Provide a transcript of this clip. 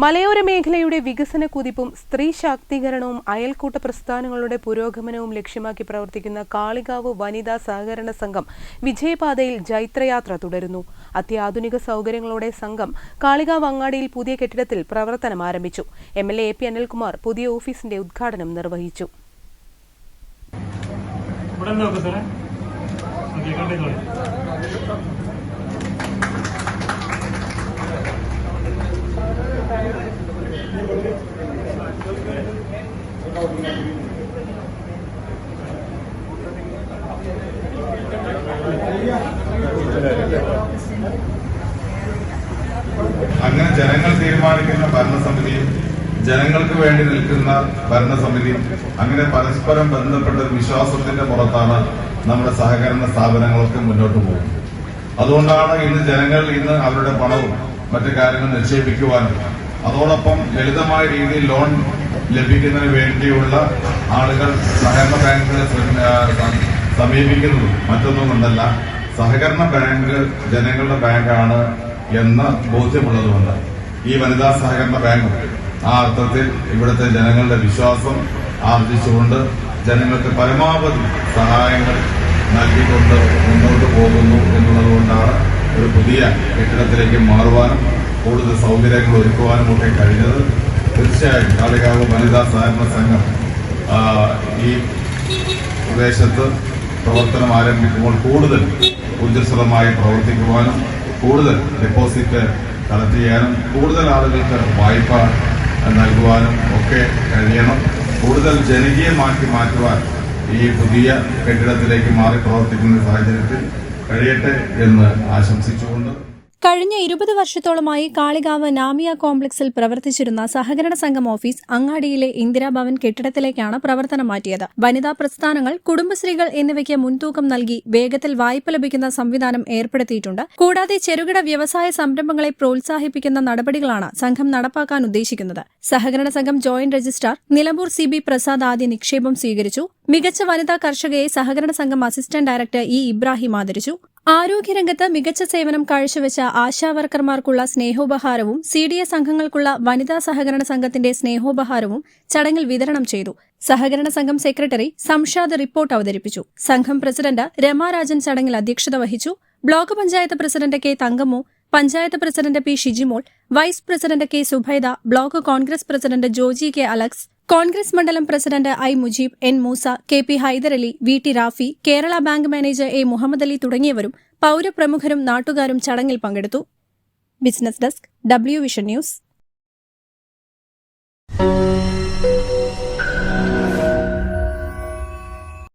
മലയോര മേഖലയുടെ വികസന കുതിപ്പും സ്ത്രീ ശാക്തീകരണവും അയൽക്കൂട്ട പ്രസ്ഥാനങ്ങളുടെ പുരോഗമനവും ലക്ഷ്യമാക്കി പ്രവർത്തിക്കുന്ന കാളികാവ് വനിതാ സഹകരണ സംഘം വിജയപാതയിൽ ജൈത്രയാത്ര തുടരുന്നു. അത്യാധുനിക സൗകര്യങ്ങളോടെ സംഘം കാളികാവ് അങ്ങാടിയിൽ പുതിയ കെട്ടിടത്തിൽ പ്രവർത്തനം ആരംഭിച്ചു. M L A P Anilkumar പുതിയ ഓഫീസിന്റെ ഉദ്ഘാടനം നിർവഹിച്ചു. ഇവിടെ നോക്കൂ സാറേ അങ്ങനെ ജനങ്ങൾ തീരുമാനിക്കുന്ന ഭരണസമിതിയും ജനങ്ങൾക്ക് വേണ്ടി നിൽക്കുന്ന ഭരണസമിതി അങ്ങനെ പരസ്പരം ബന്ധപ്പെട്ട വിശ്വാസത്തിന്റെ പുറത്താണ് നമ്മുടെ സഹകരണ സ്ഥാപനങ്ങളൊക്കെ മുന്നോട്ട് പോകുന്നത്. അതുകൊണ്ടാണ് ഇന്ന് ജനങ്ങൾ ഇന്ന് അവരുടെ പണവും മറ്റു കാര്യങ്ങൾ നിക്ഷേപിക്കുവാനും അതോടൊപ്പം ലളിതമായ രീതിയിൽ ലോൺ ലഭിക്കുന്നതിന് വേണ്ടിയുള്ള ആളുകൾ സഹകരണ ബാങ്കുകളെ സമീപിക്കുന്നതും മറ്റൊന്നും കൊണ്ടല്ല സഹകരണ ബാങ്ക് ജനങ്ങളുടെ ബാങ്കാണ് എന്ന് ബോധ്യമുള്ളതുകൊണ്ട് ഈ വനിതാ സഹകരണ ബാങ്ക് ആ അർത്ഥത്തിൽ ഇവിടുത്തെ ജനങ്ങളുടെ വിശ്വാസം ആർജിച്ചുകൊണ്ട് ജനങ്ങൾക്ക് പരമാവധി സഹായങ്ങൾ നൽകിക്കൊണ്ട് മുന്നോട്ട് പോകുന്നു എന്നുള്ളതുകൊണ്ടാണ് ഒരു പുതിയ കെട്ടിടത്തിലേക്ക് മാറുവാനും കൂടുതൽ സൗകര്യങ്ങൾ ഒരുക്കുവാനും ഒക്കെ കഴിഞ്ഞത്. തീർച്ചയായും കാളികാവ് വനിതാ സഹകരണ സംഘം ഈ പ്രദേശത്ത് പ്രവർത്തനം ആരംഭിക്കുമ്പോൾ കൂടുതൽ ഊർജസ്വലമായി പ്രവർത്തിക്കുവാനും കൂടുതൽ ഡെപ്പോസിറ്റ് കളക്ട് ചെയ്യാനും കൂടുതൽ ആളുകൾക്ക് വായ്പ നൽകുവാനും ഒക്കെ കഴിയണം. കൂടുതൽ ജനകീയമാക്കി മാറ്റുവാൻ ഈ പുതിയ കെട്ടിടത്തിലേക്ക് മാറി പ്രവർത്തിക്കുന്ന സാഹചര്യത്തിൽ കഴിയട്ടെ എന്ന് ആശംസിച്ചുകൊണ്ട് കഴിഞ്ഞ ഇരുപത് വർഷത്തോളമായി കാളികാവ് നാമിയ കോംപ്ലക്സിൽ പ്രവർത്തിച്ചിരുന്ന സഹകരണ സംഘം ഓഫീസ് അങ്ങാടിയിലെ ഇന്ദിരാഭവൻ കെട്ടിടത്തിലേക്കാണ് പ്രവർത്തനം മാറ്റിയത്. വനിതാ പ്രസ്ഥാനങ്ങൾ കുടുംബശ്രീകൾ എന്നിവയ്ക്ക് മുൻതൂക്കം നൽകി വേഗത്തിൽ വായ്പ ലഭിക്കുന്ന സംവിധാനം ഏർപ്പെടുത്തിയിട്ടുണ്ട്. കൂടാതെ ചെറുകിട വ്യവസായ സംരംഭങ്ങളെ പ്രോത്സാഹിപ്പിക്കുന്ന നടപടികളാണ് സംഘം നടപ്പാക്കാൻ ഉദ്ദേശിക്കുന്നത്. സഹകരണ സംഘം joint registrar Nilambur C B Prasad ആദ്യ നിക്ഷേപം സ്വീകരിച്ചു. മികച്ച വനിതാ കർഷകയെ സഹകരണ സംഘം അസിസ്റ്റന്റ് ഡയറക്ടർ ഇ ഇബ്രാഹിം ആദരിച്ചു. ആരോഗ്യരംഗത്ത് മികച്ച സേവനം കാഴ്ചവെച്ച ആശാവർക്കർമാർക്കുള്ള സ്നേഹോപഹാരവും സി ഡി എസ് അംഗങ്ങൾക്കുള്ള വനിതാ സഹകരണ സംഘത്തിന്റെ സ്നേഹോപഹാരവും ചടങ്ങിൽ വിതരണം ചെയ്തു. സഹകരണ സംഘം സെക്രട്ടറി സംഷാദ് റിപ്പോർട്ട് അവതരിപ്പിച്ചു. സംഘം പ്രസിഡന്റ് രമാരാജൻ ചടങ്ങിൽ അധ്യക്ഷത വഹിച്ചു. Block panchayat president K Thankammu panchayat president P Shijimol vice president K Subaida block Congress president Joji K Alex Congress മണ്ഡലം president I Mujeeb N Moosa K P Hyderali V T Rafi Kerala bank manager A Muhammad Ali തുടങ്ങിയവരും പൌരപ്രമുഖരും നാട്ടുകാരും ചടങ്ങിൽ പങ്കെടുത്തു. Business desk W vision news.